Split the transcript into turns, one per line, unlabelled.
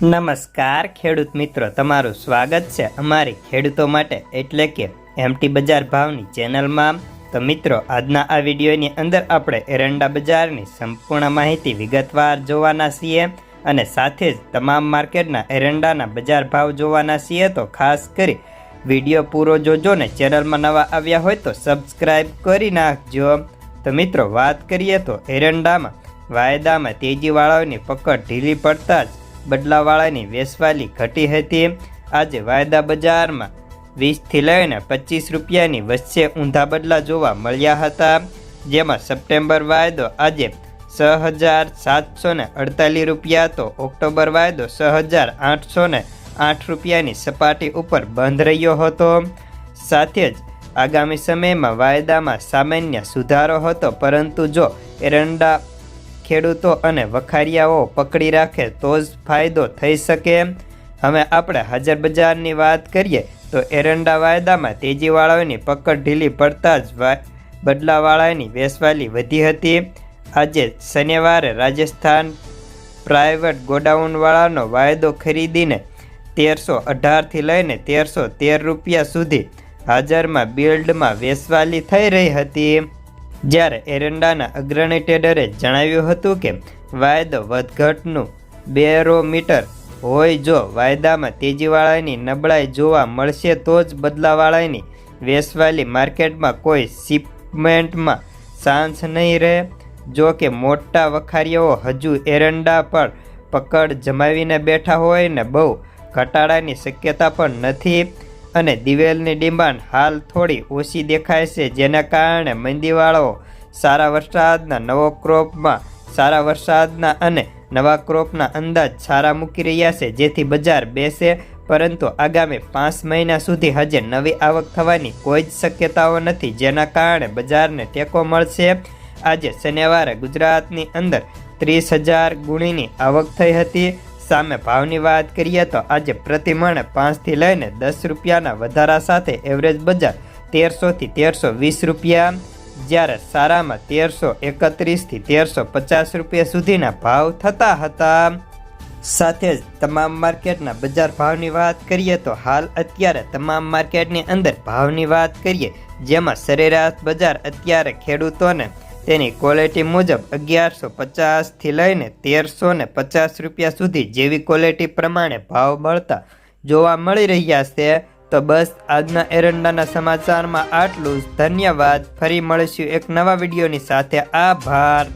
નમસ્કાર, ખેડૂત મિત્રો. તમારું સ્વાગત છે અમારી ખેડૂતો માટે એટલે કે એમટી બજાર ભાવની ચેનલમાં. તો મિત્રો, આજના આ વિડીયોની અંદર આપણે એરંડા બજારની સંપૂર્ણ માહિતી વિગતવાર જોવાના છીએ અને સાથે જ તમામ માર્કેટના એરંડાના બજાર ભાવ જોવાના છીએ. તો ખાસ કરી વીડિયો પૂરો જોજો ને ચેનલમાં નવા આવ્યા હોય તો સબસ્ક્રાઈબ કરી નાખજો. તો મિત્રો, વાત કરીએ તો એરંડામાં વાયદામાં તેજીવાળાઓની પકડ ઢીલી પડતા જ બદલાવાળાની વેસવાલી ઘટી હતી. આજે વાયદા બજારમાં વીસથી લઈને પચીસ રૂપિયાની વચ્ચે ઊંધા બદલા જોવા મળ્યા હતા. જેમાં સપ્ટેમ્બર વાયદો આજે છ હજાર સાતસો ને અડતાલીસ રૂપિયા તો ઓક્ટોબર વાયદો છ હજાર આઠસો ને આઠ રૂપિયાની સપાટી ઉપર બંધ રહ્યો હતો. સાથે જ આગામી સમયમાં વાયદામાં સામાન્ય સુધારો હતો. પરંતુ જો એરંડા ખેડૂતો અને વખારિયાઓ પકડી રાખે તો જ ફાયદો થઈ શકે. હવે આપણે હાજર બજારની વાત કરીએ તો એરંડા વાયદામાં તેજીવાળાઓની પકડ ઢીલી પડતા જ બદલાવાળાની વેસવાલી વધી હતી. આજે શનિવારે રાજસ્થાન પ્રાઇવેટ ગોડાઉનવાળાનો વાયદો ખરીદીને તેરસો અઢારથી લઈને તેરસો તેર રૂપિયા સુધી હાજરમાં બિલ્ડમાં વેસવાલી થઈ રહી હતી. જ્યારે એરંડાના અગ્રણી ટ્રેડરે જણાવ્યું હતું કે વાયદો વધઘટનું બેરોમીટર હોય જો વાયદામાં તેજીવાળાની નબળાઈ જોવા મળશે, તો જ બદલાવાળાની વેસવાલી માર્કેટમાં કોઈ શિપમેન્ટમાં ચાન્સ નહીં રહે. જો કે મોટા વખારીઓ હજુ એરંડા પર પકડ જમાવીને બેઠા હોય ને બહુ ઘટાડાની શક્યતા પણ નથી. અને દિવેલની ડિમાન્ડ હાલ થોડી ઓછી દેખાય છે, જેના કારણે મંદીવાળાઓ સારા વરસાદના, નવો ક્રોપમાં સારા વરસાદના અને નવા ક્રોપના અંદાજ સારા મૂકી રહ્યા છે, જેથી બજાર બેસે, પરંતુ આગામી પાંચ મહિના સુધી હજે નવી આવક થવાની કોઈ જ શક્યતાઓ નથી, જેના કારણે બજારને ટેકો મળશે. આજે શનિવારે ગુજરાતની અંદર ત્રીસ હજાર ગુણીની આવક થઈ હતી. સામે ભાવની વાત કરીએ તો આજે પ્રતિમણે પાંચથી લઈને દસ રૂપિયાના વધારા સાથે એવરેજ બજાર તેરસોથી તેરસો વીસ રૂપિયા. જ્યારે સારામાં તેરસો એકત્રીસથી તેરસો પચાસ રૂપિયા સુધીના ભાવ થતા હતા. સાથે જ તમામ માર્કેટના બજાર ભાવની વાત કરીએ તો હાલ અત્યારે તમામ માર્કેટની અંદર ભાવની વાત કરીએ, જેમાં સરેરાશ બજાર અત્યારે ખેડૂતોને તેની ક્વોલિટી મુજબ અગિયારસો પચાસથી લઈને તેરસો ને પચાસ રૂપિયા સુધી જેવી ક્વોલિટી પ્રમાણે ભાવ મળતા જોવા મળી રહ્યા છે, તો બસ આજના એરંડાના સમાચારમાં આટલું જ. ધન્યવાદ. ફરી મળીશું એક નવા વિડીયોની સાથે. આભાર.